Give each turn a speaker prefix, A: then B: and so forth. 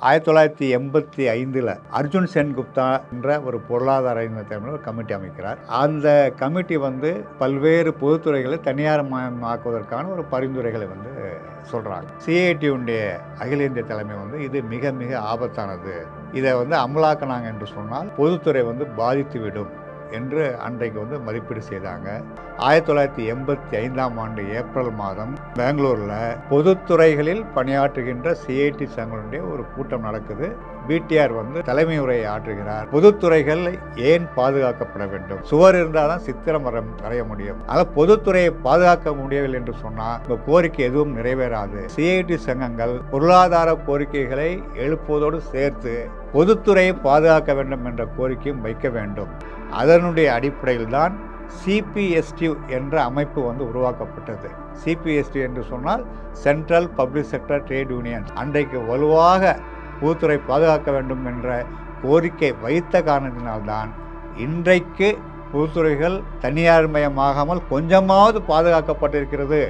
A: ஆயிரத்தி தொள்ளாயிரத்தி எண்பத்தி ஐந்தில் அர்ஜுன் சென்குப்தா என்ற ஒரு பொருளாதார தலைமையில் ஒரு கமிட்டி அமைக்கிறார். அந்த கமிட்டி வந்து பல்வேறு பொதுத்துறைகளை தனியார் மயமாக்குவதற்கான ஒரு பரிந்துரைகளை வந்து சொல்கிறாங்க சிஐடியுடைய அகில இந்திய தலைமை வந்து இது மிக மிக ஆபத்தானது. இதை வந்து அமலாக்கினாங்க என்று சொன்னால் பொதுத்துறை வந்து பாதித்துவிடும். என்று அன்றைக்கு வந்து மதிப்பீடு செய்தாங்க. ஆயிரத்தி தொள்ளாயிரத்தி எண்பத்தி ஐந்தாம் ஆண்டு ஏப்ரல் மாதம் பெங்களூரில் பொதுத்துறைகளில் பணியாற்றுகின்ற சிஐடி சங்கங்களுடைய ஒரு கூட்டம் நடக்குது. பிடிஆர் வந்து தலைமை உரையை ஆற்றுகிறார். பொதுத்துறைகள் ஏன் பாதுகாக்கப்பட வேண்டும்? சுவர் இருந்தால் தான் சித்திரம் வர வரைய முடியும். ஆனால் பொதுத்துறையை பாதுகாக்க முடியவில்லை என்று சொன்னால் இந்த கோரிக்கை எதுவும் நிறைவேறாது. சிஐடி சங்கங்கள் பொருளாதார கோரிக்கைகளை எழுப்புவதோடு சேர்த்து பொதுத்துறையை பாதுகாக்க வேண்டும் என்ற கோரிக்கையும் வைக்க வேண்டும். அதனுடைய அடிப்படையில் தான் சிபிஎஸ்டி என்ற அமைப்பு வந்து உருவாக்கப்பட்டது. சிபிஎஸ்டி என்று சொன்னால் central public sector trade union அன்றைக்கு வலுவாக பொதுத்துறை பாதுகாக்க வேண்டும் என்ற கோரிக்கை வைத்த காரணத்தினால்தான் இன்றைக்கு பொதுத்துறைகள் தனியார் மயமாகாமல் கொஞ்சமாவது பாதுகாக்கப்பட்டிருக்கிறது.